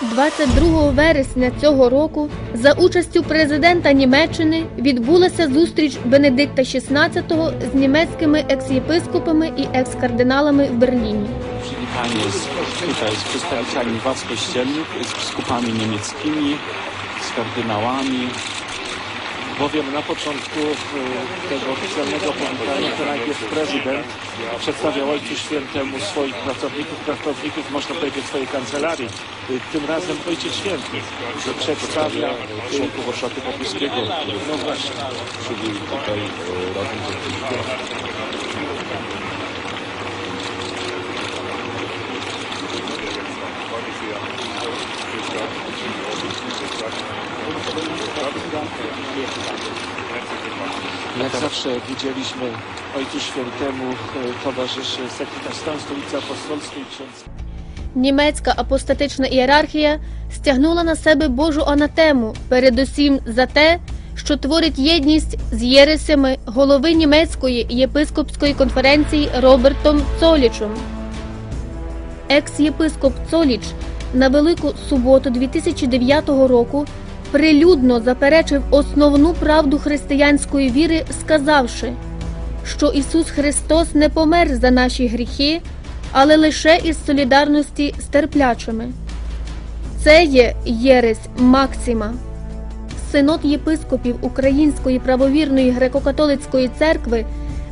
22 вересня цього року за участю президента Німеччини відбулася зустріч Бенедикта XVI з німецькими екс-єпископами і екскардиналами в Берліні. przywitanie німецькими з z Bowiem na początku e, tego oficjalnego powitania to najpierw prezydent przedstawiał Ojcu Świętemu swoich pracowników, pracowników, można powiedzieć swojej kancelarii. E, Tym razem Ojciec Święty przedstawia członków Orszatu Papieskiego. No właśnie. przybyli tutaj e, razem ze wszystkim. Jak zawsze widzieliśmy Ojcu Świętemu e, towarzyszy sekretarz stanu Stolicy Apostolskiej ksiądz Німецька апостатична ієрархія стягнула на себе Божу анатему, передусім за те, що творить єдність з єресями голови німецької єпископської конференції Робертом Цолічем. Екс-єпископ Цоліч на Велику суботу 2009 року прилюдно заперечив основну правду християнської віри, сказавши, що Ісус Христос не помер за наші гріхи, але лише із солідарності з терплячими. Це є єресь Максима. Синод єпископів Української правовірної греко-католицької церкви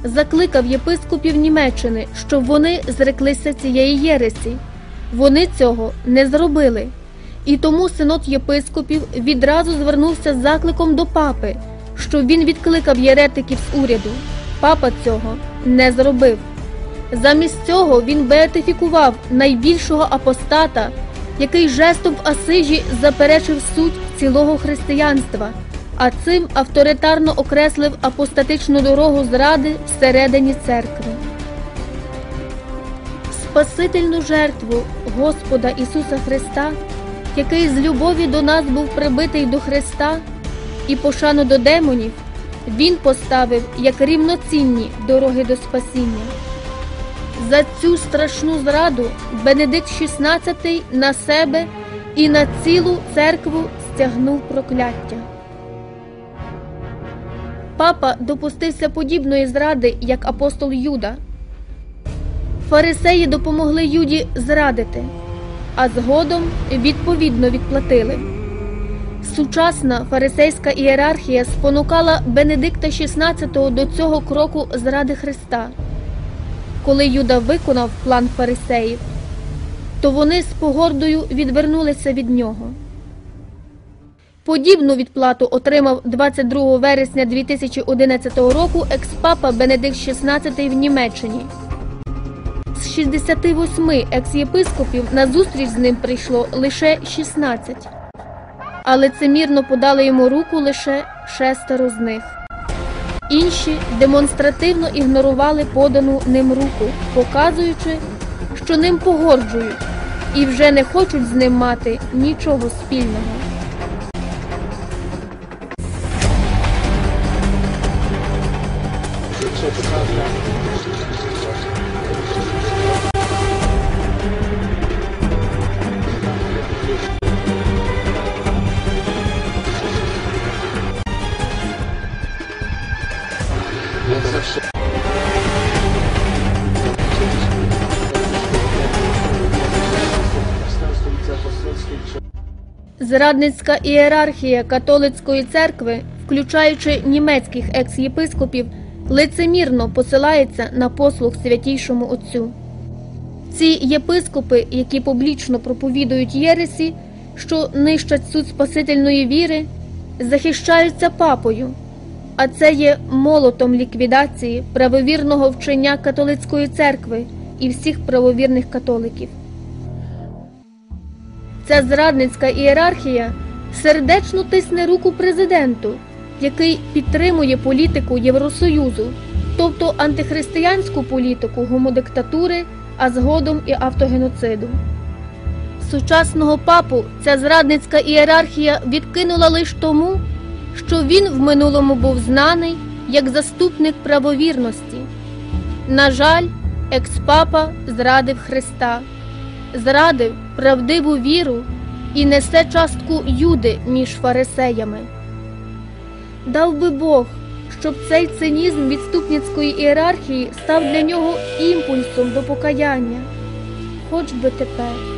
закликав єпископів Німеччини, щоб вони зреклися цієї єресі. Вони цього не зробили. І тому синод єпископів відразу звернувся з закликом до папи, щоб він відкликав єретиків з уряду. Папа цього не зробив. Замість цього він беатифікував найбільшого апостата, який жестом в Асижі заперечив суть цілого християнства, а цим авторитарно окреслив апостатичну дорогу зради всередині церкви. Спасительну жертву Господа Ісуса Христа, який з любові до нас був прибитий до Христа, і пошану до демонів, Він поставив як рівноцінні дороги до спасіння. За цю страшну зраду Бенедикт XVI на себе і на цілу церкву стягнув прокляття. Папа допустився подібної зради, як апостол Юда. Фарисеї допомогли Юді зрадити, а згодом відповідно відплатили. Сучасна фарисейська ієрархія спонукала Бенедикта XVI до цього кроку зради Христа. Коли Юда виконав план фарисеїв, то вони з погордою відвернулися від нього. Подібну відплату отримав 22 вересня 2011 року експапа Бенедикт XVI в Німеччині. З 68 екс-єпископів на зустріч з ним прийшло лише 16, але цимірно подали йому руку лише шестеро з них. Інші демонстративно ігнорували подану ним руку, показуючи, що ним погорджують і вже не хочуть з ним мати нічого спільного. Ksiądz Зрадницька ієрархія католицької церкви, включаючи німецьких екс-єпископів, лицемірно посилається на послуг святійшому Отцю. Ці єпископи, які публічно проповідують єресі, що нищать суть спасительної віри, захищаються папою, а це є молотом ліквідації правовірного вчення католицької церкви і всіх правовірних католиків. Ця зрадницька ієрархія сердечно тисне руку президенту, який підтримує політику Євросоюзу, тобто антихристиянську політику гомодиктатури, а згодом і автогеноциду. Сучасного папу ця зрадницька ієрархія відкинула лише тому, що він в минулому був знаний як заступник правовірності. На жаль, експапа зрадив Христа, зрадив правдиву віру і несе частку Юди між фарисеями. Дав би Бог, щоб цей цинізм відступницької ієрархії став для нього імпульсом до покаяння, хоч би тепер.